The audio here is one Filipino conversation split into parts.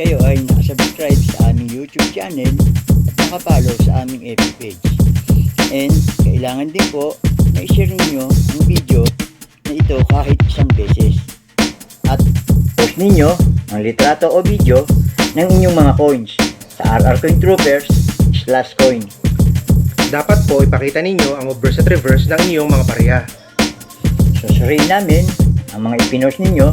kayo ay nakasubscribe sa aming YouTube channel at nakapollow sa aming FB page. And kailangan din po na i-share ninyo ang video na ito kahit isang beses. At post ninyo ang litrato o video ng inyong mga coins sa RR Coin Troopers slash coin. Dapat po ipakita ninyo ang obverse at reverse ng inyong mga pareha. Susuriin namin ang mga ipinost ninyo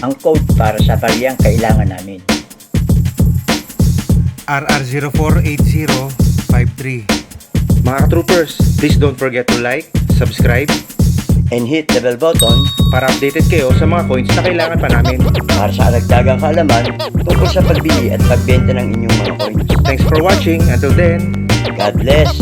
ang code para sa bariyang kailangan namin. RR048053 Mga troopers, please don't forget to like, subscribe, And hit the bell button para updated kayo sa mga coins na kailangan pa namin. para sa aragdagang kaalaman tungkol sa pagbili at pagbenta ng inyong mga coins. Thanks for watching. Until then, God bless!